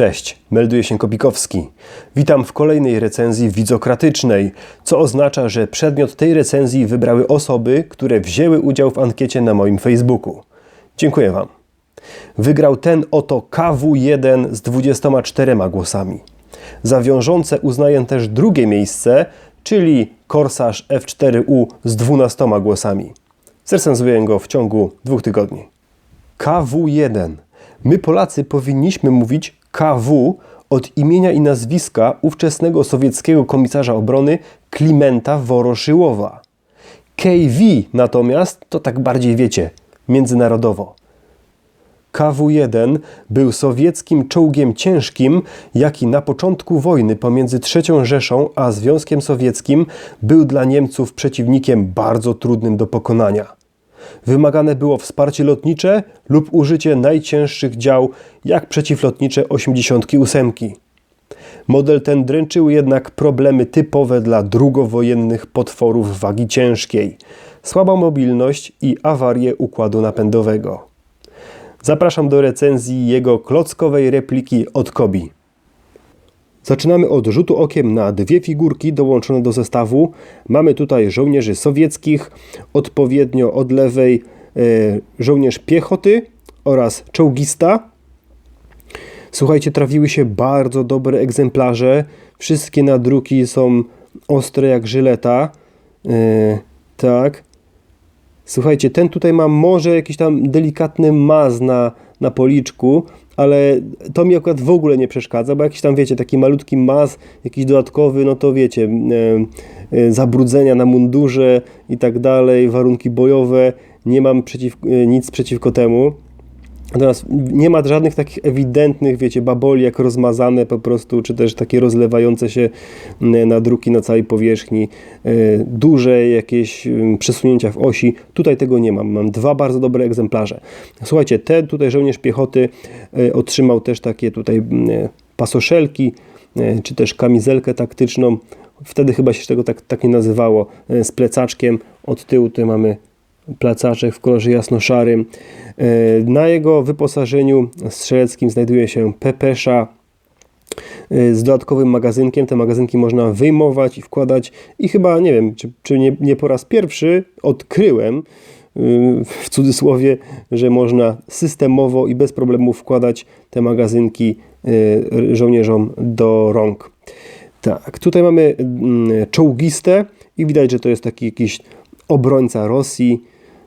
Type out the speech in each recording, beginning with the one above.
Cześć, melduje się Kopikowski. Witam w kolejnej recenzji widzokratycznej, co oznacza, że przedmiot tej recenzji wybrały osoby, które wzięły udział w ankiecie na moim Facebooku. Dziękuję Wam. Wygrał ten oto KW1 z 24 głosami. Za wiążące uznaję też drugie miejsce, czyli Korsarz F4U z 12 głosami. Zrecenzuję go w ciągu dwóch tygodni. KW1. My Polacy powinniśmy mówić KW od imienia i nazwiska ówczesnego sowieckiego komisarza obrony Klimenta Woroszyłowa. KV natomiast to tak bardziej wiecie, międzynarodowo. KW-1 był sowieckim czołgiem ciężkim, jaki na początku wojny pomiędzy III Rzeszą a Związkiem Sowieckim był dla Niemców przeciwnikiem bardzo trudnym do pokonania. Wymagane było wsparcie lotnicze lub użycie najcięższych dział, jak przeciwlotnicze 88. Model ten dręczył jednak problemy typowe dla drugowojennych potworów wagi ciężkiej, słaba mobilność i awarie układu napędowego. Zapraszam do recenzji jego klockowej repliki od Kobi. Zaczynamy od rzutu okiem na dwie figurki dołączone do zestawu. Mamy tutaj żołnierzy sowieckich, odpowiednio od lewej e, żołnierz piechoty oraz czołgista. Słuchajcie, trafiły się bardzo dobre egzemplarze. Wszystkie nadruki są ostre jak żyleta. E, tak. Słuchajcie, ten tutaj ma może jakiś tam delikatny maz na, na policzku, ale to mi akurat w ogóle nie przeszkadza, bo jakiś tam, wiecie, taki malutki maz, jakiś dodatkowy, no to wiecie, e, e, zabrudzenia na mundurze i tak dalej, warunki bojowe, nie mam przeciw, e, nic przeciwko temu. Natomiast nie ma żadnych takich ewidentnych, wiecie, baboli jak rozmazane po prostu, czy też takie rozlewające się na druki na całej powierzchni, duże jakieś przesunięcia w osi. Tutaj tego nie mam. Mam dwa bardzo dobre egzemplarze. Słuchajcie, ten tutaj żołnierz piechoty otrzymał też takie tutaj pasoszelki, czy też kamizelkę taktyczną. Wtedy chyba się tego tak, tak nie nazywało, z plecaczkiem. Od tyłu tutaj mamy plecaczek w kolorze jasno-szarym. E, na jego wyposażeniu strzeleckim znajduje się pepesza e, z dodatkowym magazynkiem. Te magazynki można wyjmować i wkładać i chyba, nie wiem, czy, czy nie, nie po raz pierwszy odkryłem e, w cudzysłowie, że można systemowo i bez problemu wkładać te magazynki żołnierzom do rąk. Tak, tutaj mamy mm, czołgistę i widać, że to jest taki jakiś obrońca Rosji,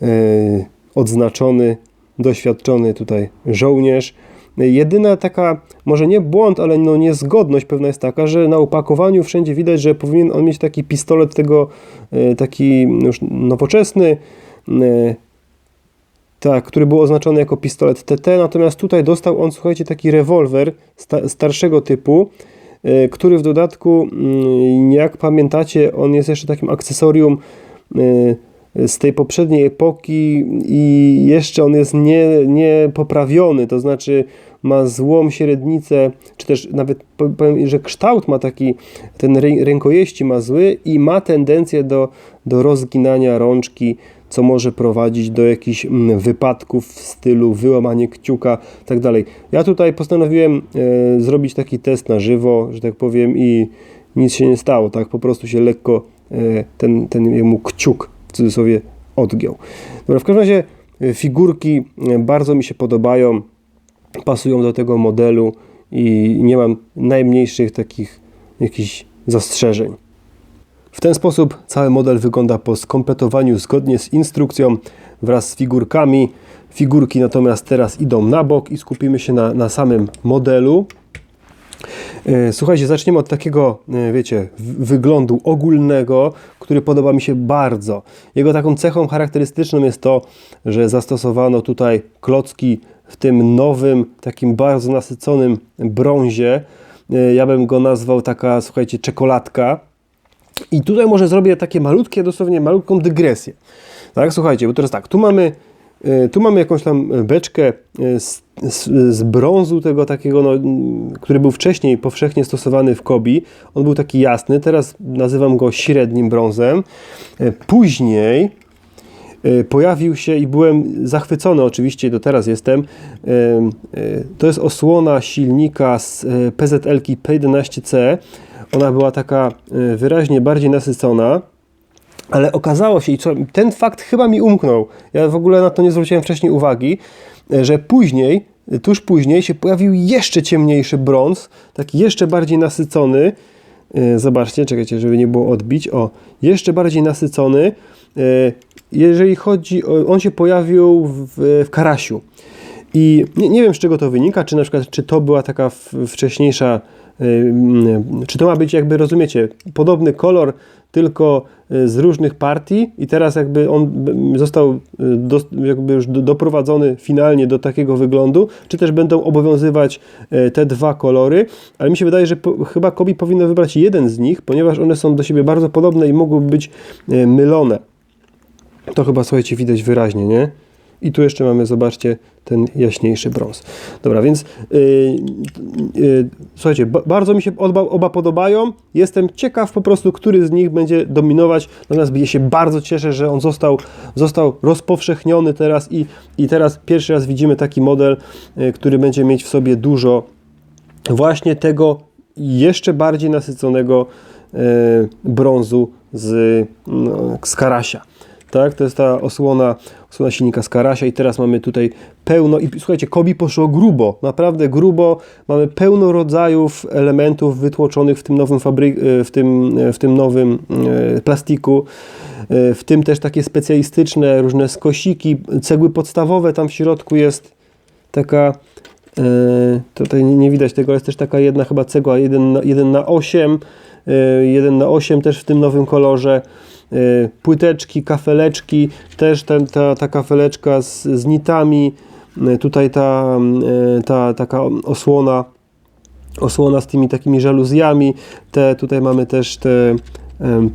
yy, odznaczony, doświadczony tutaj żołnierz. Jedyna taka, może nie błąd, ale no niezgodność pewna jest taka, że na opakowaniu wszędzie widać, że powinien on mieć taki pistolet tego, yy, taki już nowoczesny, tak, który był oznaczony jako pistolet TT, natomiast tutaj dostał on, słuchajcie, taki rewolwer sta starszego typu, który w dodatku, mm, jak pamiętacie, on jest jeszcze takim akcesorium z tej poprzedniej epoki i jeszcze on jest nie, nie poprawiony, to znaczy ma złą średnicę, czy też nawet powiem, że kształt ma taki, ten rękojeści ma zły i ma tendencję do, do rozginania rączki, co może prowadzić do jakichś mm, wypadków w stylu wyłamanie kciuka tak dalej. Ja tutaj postanowiłem e, zrobić taki test na żywo, że tak powiem i nic się nie stało, tak po prostu się lekko ten, ten jemu kciuk w cudzysłowie odgiął. Dobra, w każdym razie e, figurki e, bardzo mi się podobają, pasują do tego modelu i nie mam najmniejszych takich jakichś zastrzeżeń. W ten sposób cały model wygląda po skompletowaniu zgodnie z instrukcją wraz z figurkami. Figurki natomiast teraz idą na bok i skupimy się na, na samym modelu. E, słuchajcie, zaczniemy od takiego, e, wiecie, wyglądu ogólnego, który podoba mi się bardzo. Jego taką cechą charakterystyczną jest to, że zastosowano tutaj klocki w tym nowym, takim bardzo nasyconym brązie. E, ja bym go nazwał taka, słuchajcie, czekoladka. I tutaj może zrobię takie malutkie, dosłownie malutką dygresję. Tak, słuchajcie, bo teraz tak, tu mamy tu mamy jakąś tam beczkę e, z, z, z, brązu tego takiego, no, który był wcześniej powszechnie stosowany w Kobi. On był taki jasny, teraz nazywam go średnim brązem. E, później e, pojawił się i byłem zachwycony, oczywiście do teraz jestem. E, e, To jest osłona silnika z e, PZL-ki P11C. Ona była taka e, wyraźnie bardziej nasycona. Ale okazało się, i co, ten fakt chyba mi umknął, ja w ogóle na to nie zwróciłem wcześniej uwagi, e, że później, e, tuż później się pojawił jeszcze ciemniejszy brąz, taki jeszcze bardziej nasycony. E, Zobaczcie, czekajcie, żeby nie było odbić. O, jeszcze bardziej nasycony. Jeżeli chodzi o, on się pojawił w, w Karasiu. I nie, nie wiem, z czego to wynika, czy na przykład, czy to była taka wcześniejsza, czy to ma być jakby, rozumiecie, podobny kolor, tylko y, z różnych partii i teraz jakby on został y, do, jakby już do, doprowadzony finalnie do takiego wyglądu, czy też będą obowiązywać y, te dwa kolory, ale mi się wydaje, że po, chyba Kobi powinno wybrać jeden z nich, ponieważ one są do siebie bardzo podobne i mogłyby być mylone. To chyba, słuchajcie, widać wyraźnie, nie? I tu jeszcze mamy, zobaczcie, ten jaśniejszy brąz. Dobra, więc yy, yy, słuchajcie, ba bardzo mi się oba, oba podobają. Jestem ciekaw po prostu, który z nich będzie dominować. Natomiast ja się bardzo cieszę, że on został, został rozpowszechniony teraz i, i teraz pierwszy raz widzimy taki model, yy, który będzie mieć w sobie dużo właśnie tego jeszcze bardziej nasyconego e, brązu z, no, z Karasia. Tak, to jest ta osłona, osłona silnika z Karasia i teraz mamy tutaj pełno i słuchajcie, Kobi poszło grubo, naprawdę grubo, mamy pełno rodzajów elementów wytłoczonych w tym nowym e, w tym, e, w tym nowym e, plastiku, w tym też takie specjalistyczne różne skosiki, cegły podstawowe, tam w środku jest taka Tutaj nie widać tego, ale jest też taka jedna chyba cegła 1 na, 1 na 8, e, 1 na 8 też w tym nowym kolorze. E, Płyteczki, kafeleczki, też ten, ta, ta kafeleczka z, z nitami. E, Tutaj ta, e, ta taka osłona, osłona z tymi takimi żaluzjami. Te, tutaj mamy też te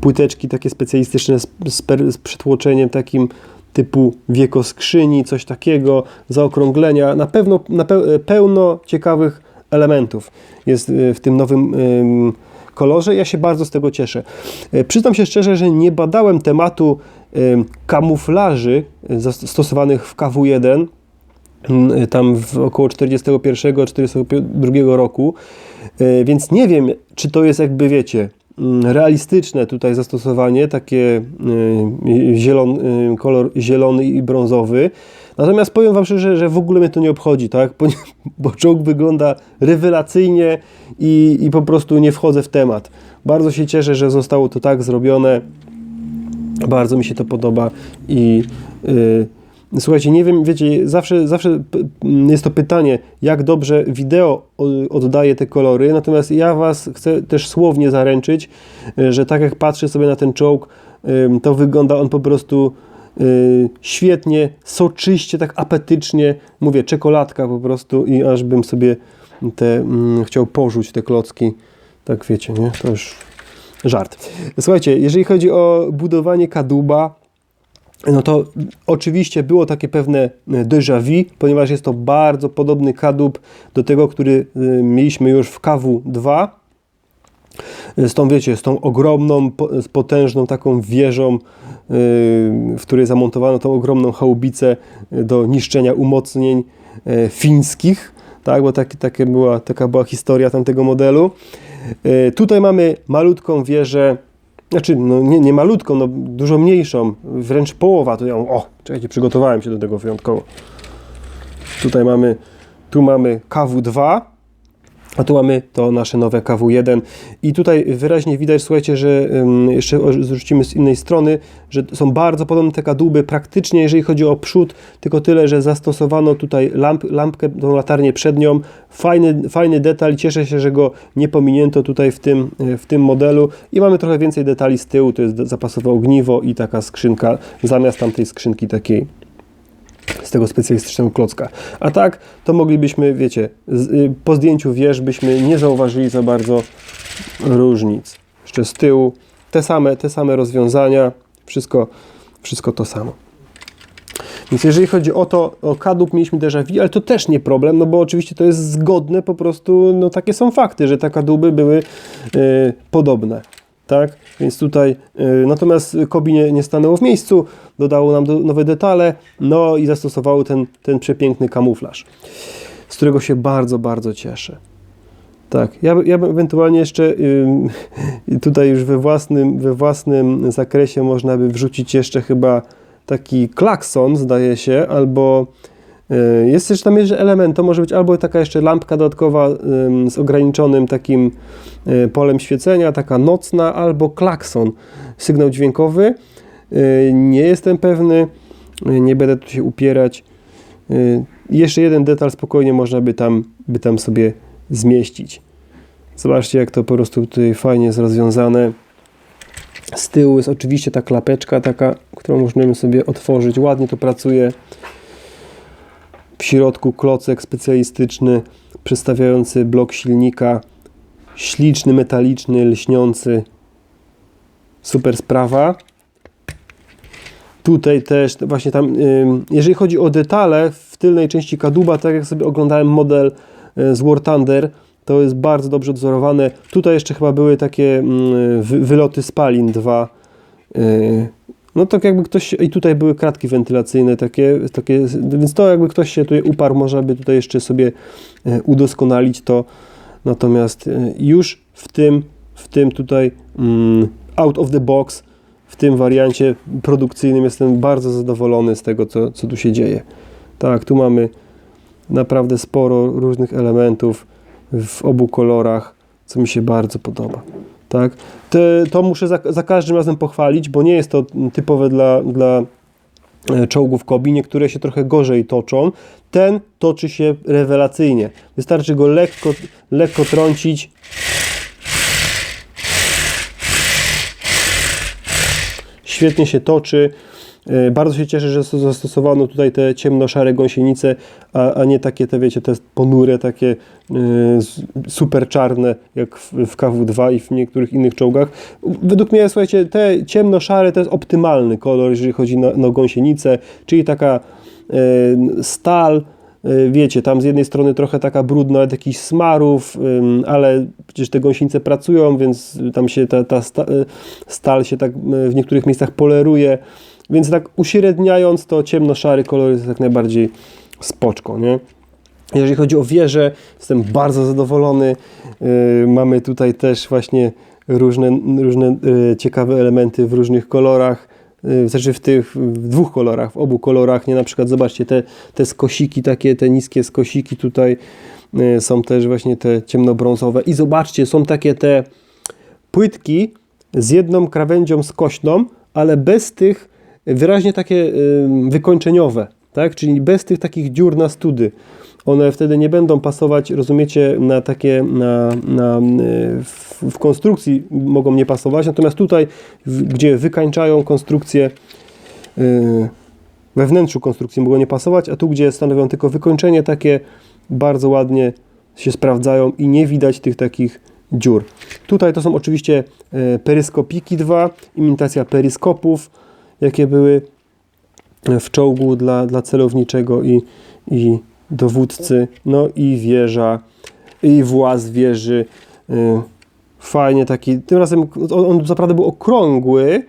płyteczki takie specjalistyczne z, z, per- z przytłoczeniem takim typu wiekoskrzyni, coś takiego, zaokrąglenia. Na pewno na pe- pełno ciekawych elementów jest w tym nowym ym, kolorze. Ja się bardzo z tego cieszę. Y, Przyznam się szczerze, że nie badałem tematu kamuflaży zas- stosowanych w KW1 mm, tam w około 41-42 roku, więc nie wiem, czy to jest jakby, wiecie, realistyczne tutaj zastosowanie, takie y, zielon, y, kolor zielony i brązowy. Natomiast powiem Wam szczerze, że w ogóle mnie to nie obchodzi, tak? Bo, bo czołg wygląda rewelacyjnie i, i po prostu nie wchodzę w temat. Bardzo się cieszę, że zostało to tak zrobione. Bardzo mi się to podoba i y, słuchajcie, nie wiem, wiecie, zawsze, zawsze jest to pytanie, jak dobrze wideo oddaje te kolory, natomiast ja Was chcę też słownie zaręczyć, y, że tak jak patrzę sobie na ten czołg, to wygląda on po prostu y, świetnie, soczyście, tak apetycznie, mówię, czekoladka po prostu i aż bym sobie te, chciał porzuć te klocki, tak wiecie, nie, to już żart. Słuchajcie, jeżeli chodzi o budowanie kadłuba, no to oczywiście było takie pewne déjà vu, ponieważ jest to bardzo podobny kadłub do tego, który y, mieliśmy już w KW2. Z tą, wiecie, z tą ogromną, potężną taką wieżą, w której zamontowano tą ogromną chałubicę do niszczenia umocnień fińskich, tak, bo tak, takie była, taka była historia tamtego modelu. Tutaj mamy malutką wieżę, znaczy no nie, nie malutką, no dużo mniejszą, wręcz połowa. Tu ją, o, czekajcie, przygotowałem się do tego wyjątkowo. Tutaj mamy, tu mamy KW2, a tu mamy to nasze nowe KW1 i tutaj wyraźnie widać, słuchajcie, że jeszcze zrzucimy z innej strony, że są bardzo podobne te kadłuby praktycznie, jeżeli chodzi o przód, tylko tyle, że zastosowano tutaj lamp, lampkę, tą latarnię przednią. Fajny, fajny detal, cieszę się, że go nie pominięto tutaj w tym, e, w tym modelu. I mamy trochę więcej detali z tyłu, to jest zapasowe ogniwo i taka skrzynka zamiast tamtej skrzynki takiej z tego specjalistycznego klocka. A tak, to moglibyśmy, wiecie, z, y, po zdjęciu wież byśmy nie zauważyli za bardzo różnic. Jeszcze z tyłu te same, te same rozwiązania, wszystko, wszystko to samo. Więc jeżeli chodzi o to, o kadłub mieliśmy déjà vu, ale to też nie problem, no bo oczywiście to jest zgodne, po prostu, no takie są fakty, że te kadłuby były y, podobne. Tak? Więc tutaj, y, natomiast Kobi nie, nie stanęło w miejscu, dodało nam do, nowe detale, no i zastosowało ten, ten przepiękny kamuflaż, z którego się bardzo, bardzo cieszę. Tak, ja, ja ewentualnie jeszcze ym, tutaj już we własnym, we własnym zakresie można by wrzucić jeszcze chyba taki klakson, zdaje się, albo y, jest też tam jeszcze element, to może być albo taka jeszcze lampka dodatkowa z ograniczonym takim y, polem świecenia, taka nocna, albo klakson, sygnał dźwiękowy. Y, Nie jestem pewny, y, nie będę tu się upierać. Y, Jeszcze jeden detal spokojnie można by tam, by tam sobie zmieścić. Zobaczcie, jak to po prostu tutaj fajnie jest rozwiązane. Z tyłu jest oczywiście ta klapeczka, taka, którą możemy sobie otworzyć. Ładnie to pracuje. W środku klocek specjalistyczny, przedstawiający blok silnika. Śliczny, metaliczny, lśniący. Super sprawa. Tutaj też właśnie tam, jeżeli chodzi o detale w tylnej części kadłuba, tak jak sobie oglądałem model y, z War Thunder, to jest bardzo dobrze odzorowane. Tutaj jeszcze chyba były takie mm, wy- wyloty spalin dwa. No tak jakby ktoś, i tutaj były kratki wentylacyjne takie, takie, więc to jakby ktoś się tutaj uparł, można by tutaj jeszcze sobie y, udoskonalić to. Natomiast y, już w tym, w tym tutaj mm, out of the box, w tym wariancie produkcyjnym jestem bardzo zadowolony z tego, co, co tu się dzieje. Tak, tu mamy naprawdę sporo różnych elementów w obu kolorach, co mi się bardzo podoba. Tak? Te, to muszę za, za każdym razem pochwalić, bo nie jest to typowe dla, dla e, czołgów Kobi, niektóre się trochę gorzej toczą. Ten toczy się rewelacyjnie. Wystarczy go lekko, lekko trącić. Świetnie się toczy. E, Bardzo się cieszę, że zastosowano tutaj te ciemno-szare gąsienice, a, a nie takie te, wiecie, te ponure, takie e, super czarne, jak w, w KW2 i w niektórych innych czołgach. Według mnie, słuchajcie, te ciemno-szare to jest optymalny kolor, jeżeli chodzi na, na gąsienicę, czyli taka e, stal, wiecie, tam z jednej strony trochę taka brudna od jakichś smarów, ale przecież te gąsienice pracują, więc tam się ta, ta sta, stal się tak w niektórych miejscach poleruje, więc tak uśredniając to ciemno-szary kolor jest jak najbardziej spoczko, nie? Jeżeli chodzi o wieżę, jestem bardzo zadowolony. Yy, mamy tutaj też właśnie różne, różne yy, ciekawe elementy w różnych kolorach. Yy, Znaczy w tych w dwóch kolorach, w obu kolorach. Nie na przykład zobaczcie te, te skosiki, takie te niskie skosiki tutaj yy, są też właśnie te ciemnobrązowe. I zobaczcie, są takie te płytki z jedną krawędzią skośną, ale bez tych wyraźnie takie y, wykończeniowe, tak? Czyli bez tych takich dziur na study. One wtedy nie będą pasować, rozumiecie, na takie, na, na, y, w, w konstrukcji mogą nie pasować, natomiast tutaj, w, gdzie wykańczają konstrukcję, y, we wnętrzu konstrukcji mogą nie pasować, a tu, gdzie stanowią tylko wykończenie, takie bardzo ładnie się sprawdzają i nie widać tych takich dziur. Tutaj to są oczywiście e, peryskopiki 2, imitacja peryskopów, jakie były w czołgu dla, dla celowniczego i, i dowódcy. No i wieża, i właz wieży. e, Fajnie taki, tym razem on, on naprawdę był okrągły,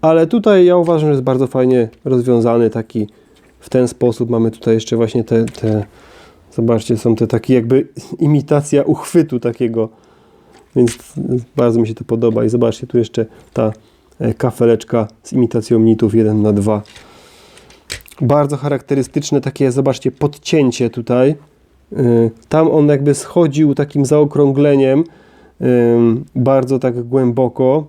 ale tutaj ja uważam, że jest bardzo fajnie rozwiązany taki w ten sposób. Mamy tutaj jeszcze właśnie te, te zobaczcie, są te takie jakby imitacja uchwytu takiego, więc bardzo mi się to podoba i zobaczcie tu jeszcze ta kafeleczka z imitacją nitów 1 na 2 bardzo charakterystyczne takie, zobaczcie, podcięcie tutaj. Y, Tam on jakby schodził takim zaokrągleniem bardzo tak głęboko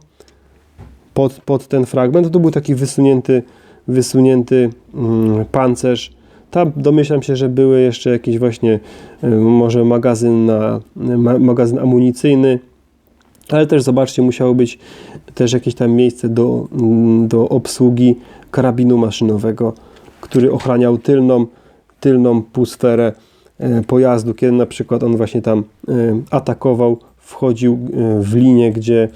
pod, pod ten fragment. To był taki wysunięty, wysunięty mm, pancerz. Tam domyślam się, że były jeszcze jakieś właśnie y, może magazyn, na, ma, magazyn amunicyjny, ale też zobaczcie, musiało być też jakieś tam miejsce do, mm, do obsługi karabinu maszynowego, który ochraniał tylną, tylną półsferę e, pojazdu, kiedy na przykład on właśnie tam e, atakował, wchodził e, w linię, gdzie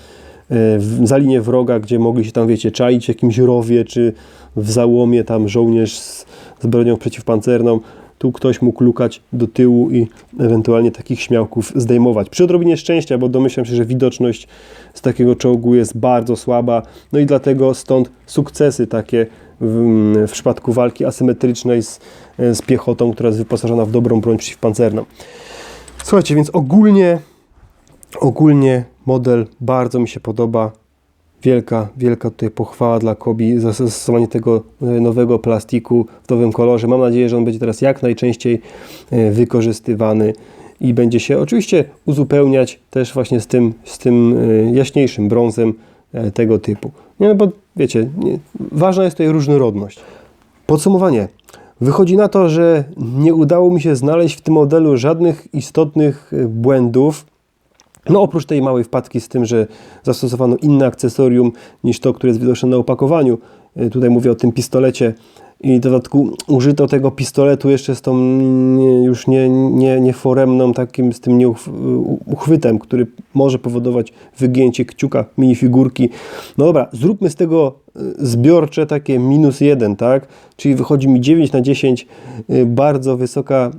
za linię wroga, gdzie mogli się tam, wiecie, czaić w jakimś rowie, czy w załomie tam żołnierz z, z bronią przeciwpancerną, tu ktoś mógł lukać do tyłu i ewentualnie takich śmiałków zdejmować. Przy odrobinie szczęścia, bo domyślam się, że widoczność z takiego czołgu jest bardzo słaba, no i dlatego stąd sukcesy takie w, w przypadku walki asymetrycznej z, z piechotą, która jest wyposażona w dobrą broń przeciwpancerną. Słuchajcie, więc ogólnie, ogólnie model bardzo mi się podoba. Wielka, wielka tutaj pochwała dla Kobi za zastosowanie tego e, nowego plastiku w nowym kolorze. Mam nadzieję, że on będzie teraz jak najczęściej e, wykorzystywany i będzie się oczywiście uzupełniać też właśnie z tym, z tym e, jaśniejszym brązem tego typu. No bo wiecie, nie, ważna jest tutaj różnorodność. Podsumowanie. Wychodzi na to, że nie udało mi się znaleźć w tym modelu żadnych istotnych błędów, no oprócz tej małej wpadki z tym, że zastosowano inne akcesorium niż to, które jest widoczne na opakowaniu. Y, tutaj mówię o tym pistolecie i w dodatku użyto tego pistoletu jeszcze z tą już nie, nie, nie foremną, takim z tym nieuchwytem, który może powodować wygięcie kciuka minifigurki. No dobra, zróbmy z tego y, zbiorcze takie minus jeden, tak? Czyli wychodzi mi 9 na 10, y, bardzo wysoka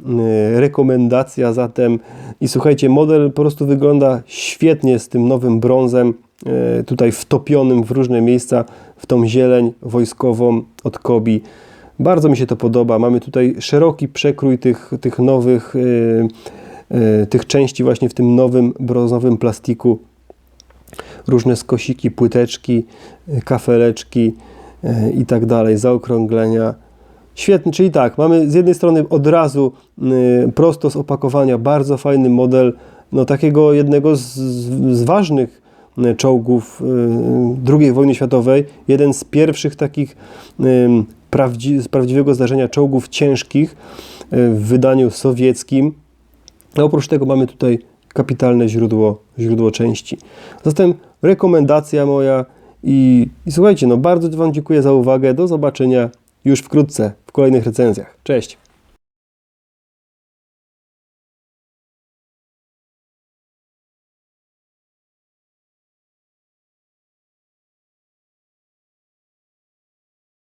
rekomendacja zatem i słuchajcie, model po prostu wygląda świetnie z tym nowym brązem, tutaj wtopionym w różne miejsca, w tą zieleń wojskową od Kobi. Bardzo mi się to podoba. Mamy tutaj szeroki przekrój tych, tych nowych, e, e, tych części właśnie w tym nowym brązowym plastiku. Różne skosiki, płyteczki, kafeleczki i tak dalej, zaokrąglenia. Świetny, czyli tak, mamy z jednej strony od razu y, prosto z opakowania bardzo fajny model no, takiego jednego z, z ważnych y, czołgów y, II wojny światowej, jeden z pierwszych takich z prawdziwego zdarzenia czołgów ciężkich w wydaniu sowieckim. A oprócz tego mamy tutaj kapitalne źródło, źródło części. Zatem rekomendacja moja i, i słuchajcie, no bardzo Wam dziękuję za uwagę. Do zobaczenia już wkrótce w kolejnych recenzjach. Cześć!